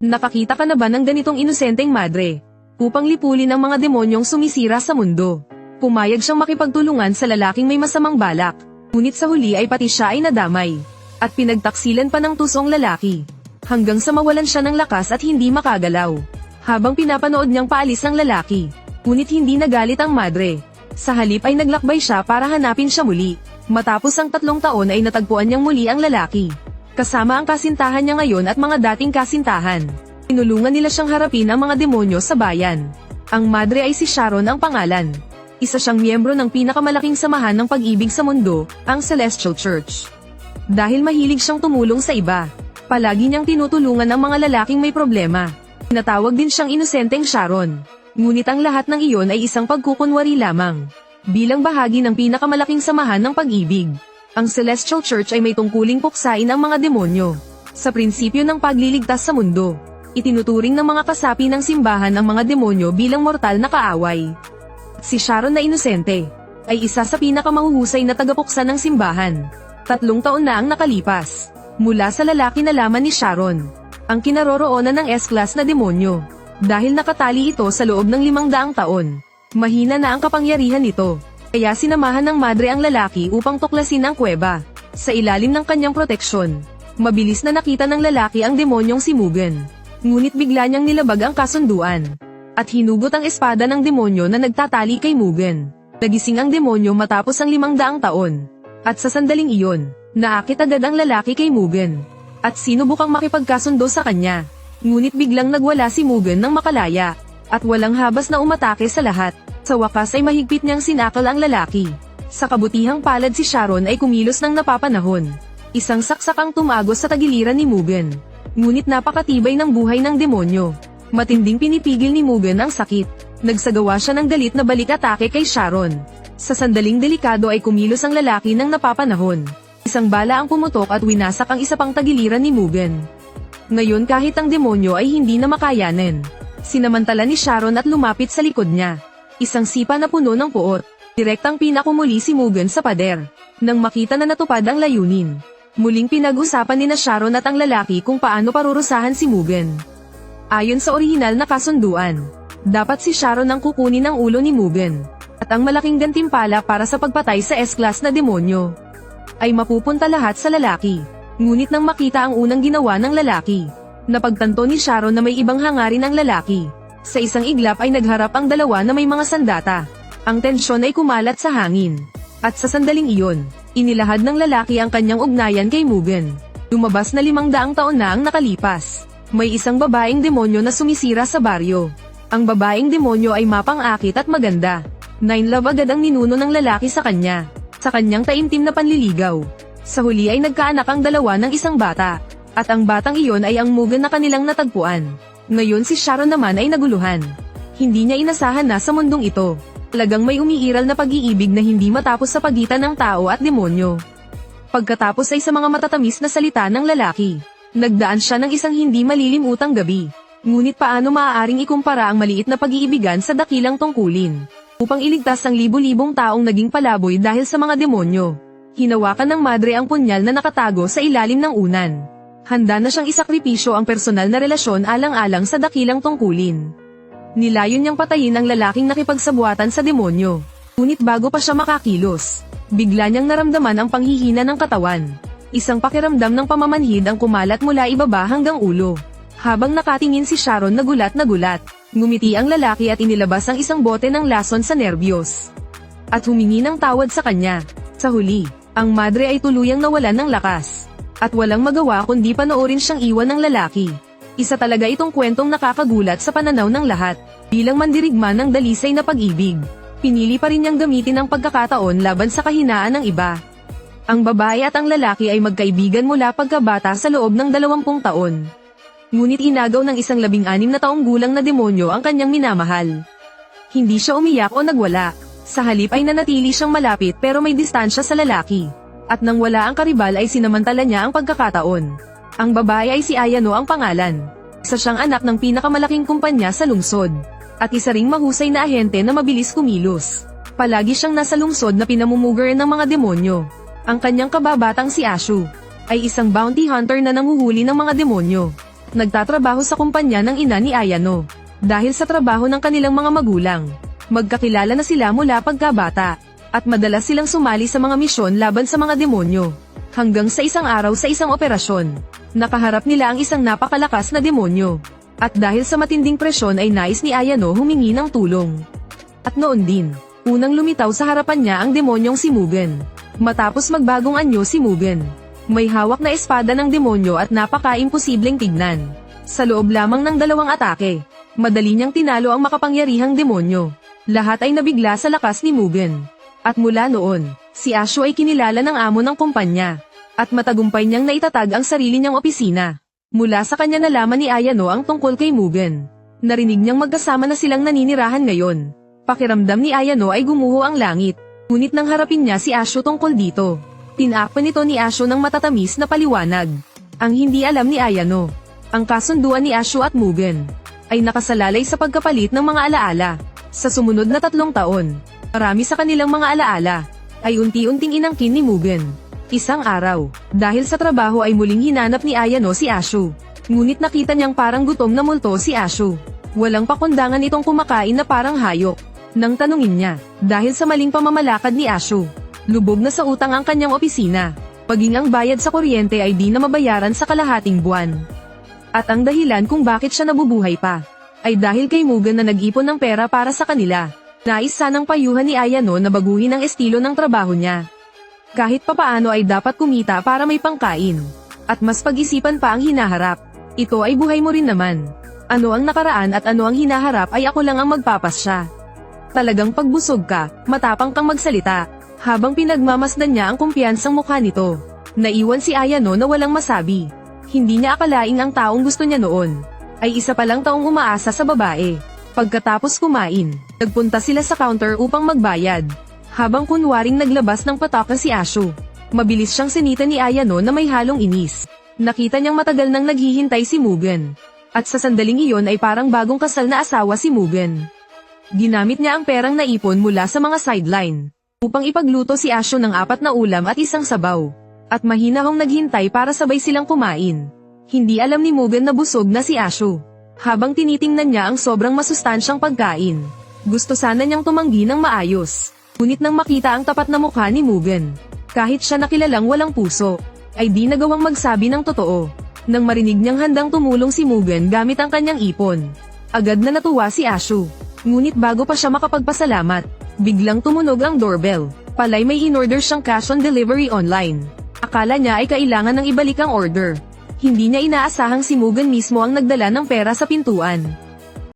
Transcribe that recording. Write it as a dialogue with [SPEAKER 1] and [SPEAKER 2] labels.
[SPEAKER 1] Nakakita ka na ba ng ganitong inosenteng madre? Upang lipulin ang mga demonyong sumisira sa mundo. Pumayag siyang makipagtulungan sa lalaking may masamang balak. Ngunit sa huli ay pati siya ay nadamay. At pinagtaksilan pa ng tusong lalaki. Hanggang sa mawalan siya ng lakas at hindi makagalaw. Habang pinapanood niyang paalis ang lalaki. Ngunit hindi nagalit ang madre. Sa halip ay naglakbay siya para hanapin siya muli. Matapos ang tatlong taon ay natagpuan niyang muli ang lalaki. Kasama ang kasintahan niya ngayon at mga dating kasintahan. Tinulungan nila siyang harapin ang mga demonyo sa bayan. Ang madre ay si Sharon ang pangalan. Isa siyang miyembro ng pinakamalaking samahan ng pag-ibig sa mundo, ang Celestial Church. Dahil mahilig siyang tumulong sa iba, palagi niyang tinutulungan ang mga lalaking may problema. Tinatawag din siyang inosenteng Sharon. Ngunit ang lahat ng iyon ay isang pagkukunwari lamang. Bilang bahagi ng pinakamalaking samahan ng pag-ibig, ang Celestial Church ay may tungkuling puksain ang mga demonyo. Sa prinsipyo ng pagliligtas sa mundo, itinuturing ng mga kasapi ng simbahan ang mga demonyo bilang mortal na kaaway. Si Sharon na inosente, ay isa sa pinakamahuhusay na tagapuksa ng simbahan. Tatlong taon na ang nakalipas, mula sa lalaki na laman ni Sharon, ang kinaroroonan ng S-class na demonyo. Dahil nakatali ito sa loob ng limang daang taon, mahina na ang kapangyarihan nito. Kaya sinamahan ng madre ang lalaki upang tuklasin ang kuweba. Sa ilalim ng kanyang proteksyon, mabilis na nakita ng lalaki ang demonyong si Mugen. Ngunit bigla niyang nilabag ang kasunduan. At hinugot ang espada ng demonyo na nagtatali kay Mugen. Nagising ang demonyo matapos ang limang daang taon. At sa sandaling iyon, naakit agad ang lalaki kay Mugen. At sinubukang makipagkasundo sa kanya. Ngunit biglang nagwala si Mugen ng makalaya. At walang habas na umatake sa lahat. Sa wakas ay mahigpit niyang sinakal ang lalaki. Sa kabutihang palad si Sharon ay kumilos ng napapanahon. Isang saksak ang tumagos sa tagiliran ni Mugen. Ngunit napakatibay ng buhay ng demonyo. Matinding pinipigil ni Mugen ang sakit. Nagsagawa siya ng galit na balik atake kay Sharon. Sa sandaling delikado ay kumilos ang lalaki ng napapanahon. Isang bala ang pumutok at winasak ang isa pang tagiliran ni Mugen. Ngayon kahit ang demonyo ay hindi na makayanin. Sinamantala ni Sharon at lumapit sa likod niya. Isang sipa na puno ng puot. Direktang pinakumuli si Mugen sa pader. Nang makita na natupad ang layunin. Muling pinag-usapan ni na Sharon at ang lalaki kung paano parurusahan si Mugen. Ayon sa orihinal na kasunduan, dapat si Sharon ang kukunin ang ulo ni Mugen. At ang malaking gantimpala para sa pagpatay sa S-class na demonyo ay mapupunta lahat sa lalaki. Ngunit nang makita ang unang ginawa ng lalaki, napagtanto ni Sharon na may ibang hangarin ang lalaki. Sa isang iglap ay nagharap ang dalawa na may mga sandata. Ang tensyon ay kumalat sa hangin. At sa sandaling iyon, inilahad ng lalaki ang kanyang ugnayan kay Mugen. Lumabas na limang daang taon na ang nakalipas. May isang babaeng demonyo na sumisira sa baryo. Ang babaeng demonyo ay mapang-akit at maganda. Nine love agad ang ninuno ng lalaki sa kanya. Sa kanyang taimtim na panliligaw. Sa huli ay nagkaanak ang dalawa ng isang bata. At ang batang iyon ay ang Mugen na kanilang natagpuan. Ngayon si Sharon naman ay naguluhan. Hindi niya inasahan na sa mundong ito. Talagang may umiiral na pag-iibig na hindi matapos sa pagitan ng tao at demonyo. Pagkatapos ay sa mga matatamis na salita ng lalaki. Nagdaan siya ng isang hindi malilimutang gabi. Ngunit paano maaaring ikumpara ang maliit na pag-iibigan sa dakilang tungkulin? Upang iligtas ang libu-libong taong naging palaboy dahil sa mga demonyo. Hinawakan ng madre ang punyal na nakatago sa ilalim ng unan. Handa na siyang isakripisyo ang personal na relasyon alang-alang sa dakilang tungkulin. Nilayon niyang patayin ang lalaking nakipagsabuatan sa demonyo. Ngunit bago pa siya makakilos, bigla niyang naramdaman ang panghihina ng katawan. Isang pakiramdam ng pamamanhid ang kumalat mula ibaba hanggang ulo. Habang nakatingin si Sharon na gulat na gulat, ngumiti ang lalaki at inilabas ang isang bote ng lason sa nerbiyos. At humingi ng tawad sa kanya. Sa huli, ang madre ay tuluyang nawalan ng lakas. At walang magawa kundi panoorin siyang iwan ng lalaki. Isa talaga itong kwentong nakakagulat sa pananaw ng lahat. Bilang mandirigma ng dalisay na pag-ibig, pinili pa rin niyang gamitin ang pagkakataon laban sa kahinaan ng iba. Ang babae at ang lalaki ay magkaibigan mula pagkabata sa loob ng dalawampung taon. Ngunit inagaw ng isang labing-anim na taong gulang na demonyo ang kanyang minamahal. Hindi siya umiyak o nagwala. Sa halip ay nanatili siyang malapit pero may distansya sa lalaki. At nang wala ang karibal ay sinamantala niya ang pagkakataon. Ang babae ay si Ayano ang pangalan. Isa siyang anak ng pinakamalaking kumpanya sa lungsod. At isa ring mahusay na ahente na mabilis kumilos. Palagi siyang nasa lungsod na pinamumugar ng mga demonyo. Ang kanyang kababatang si Ashu ay isang bounty hunter na nanguhuli ng mga demonyo. Nagtatrabaho sa kumpanya ng ina ni Ayano. Dahil sa trabaho ng kanilang mga magulang, magkakilala na sila mula pagkabata, at madalas silang sumali sa mga misyon laban sa mga demonyo. Hanggang sa isang araw sa isang operasyon, nakaharap nila ang isang napakalakas na demonyo. At dahil sa matinding presyon ay nais ni Ayano humingi ng tulong. At noon din, unang lumitaw sa harapan niya ang demonyong si Mugen. Matapos magbagong anyo si Mugen, may hawak na espada ng demonyo at napaka-imposibleng tignan. Sa loob lamang ng dalawang atake, madali niyang tinalo ang makapangyarihang demonyo. Lahat ay nabigla sa lakas ni Mugen. At mula noon, si Asho ay kinilala ng amo ng kumpanya. At matagumpay niyang naitatag ang sarili niyang opisina. Mula sa kanya nalaman ni Ayano ang tungkol kay Mugen. Narinig niyang magkasama na silang naninirahan ngayon. Pakiramdam ni Ayano ay gumuho ang langit. Ngunit nang harapin niya si Asho tungkol dito. Tinakpan nito ni Asho ng matatamis na paliwanag. Ang hindi alam ni Ayano. Ang kasunduan ni Asho at Mugen ay nakasalalay sa pagkapalit ng mga alaala. Sa sumunod na tatlong taon, marami sa kanilang mga alaala ay unti-unting inangkin ni Mugen. Isang araw, dahil sa trabaho ay muling hinanap ni Ayano si Ashu. Ngunit nakita niyang parang gutom na multo si Ashu. Walang pakundangan itong kumakain na parang hayop. Nang tanungin niya, dahil sa maling pamamalakad ni Ashu, lubog na sa utang ang kanyang opisina. Paging ang bayad sa kuryente ay di na mabayaran sa kalahating buwan. At ang dahilan kung bakit siya nabubuhay pa, ay dahil kay Mugen na nag-ipon ng pera para sa kanila. Nais sanang payuhan ni Ayano na baguhin ang estilo ng trabaho niya. Kahit papaano ay dapat kumita para may pangkain. At mas pag-isipan pa ang hinaharap. Ito ay buhay mo rin naman. Ano ang nakaraan at ano ang hinaharap ay ako lang ang magpapasya. Talagang pagbusog ka, matapang kang magsalita. Habang pinagmamasdan niya ang kumpiyansang mukha nito. Naiwan si Ayano na walang masabi. Hindi niya akalaing ang taong gusto niya noon. Ay isa palang taong umaasa sa babae. Pagkatapos kumain, nagpunta sila sa counter upang magbayad. Habang kunwaring naglabas ng pataka si Ashu. Mabilis siyang sinita ni Ayano na may halong inis. Nakita niyang matagal nang naghihintay si Mugen. At sa sandaling iyon ay parang bagong kasal na asawa si Mugen. Ginamit niya ang perang naipon mula sa mga sideline. Upang ipagluto si Ashu ng apat na ulam at isang sabaw. At mahina hong naghintay para sabay silang kumain. Hindi alam ni Mugen na busog na si Ashu. Habang tinitingnan niya ang sobrang masustansyang pagkain. Gusto sana niyang tumanggi ng maayos. Ngunit nang makita ang tapat na mukha ni Mugen, kahit siya nakilalang walang puso, ay di nagawang magsabi ng totoo. Nang marinig niyang handang tumulong si Mugen gamit ang kanyang ipon, agad na natuwa si Ashu. Ngunit bago pa siya makapagpasalamat, biglang tumunog ang doorbell. Palay may in-order siyang cash on delivery online. Akala niya ay kailangan ng ibalik ang order. Hindi niya inaasahang si Mugen mismo ang nagdala ng pera sa pintuan.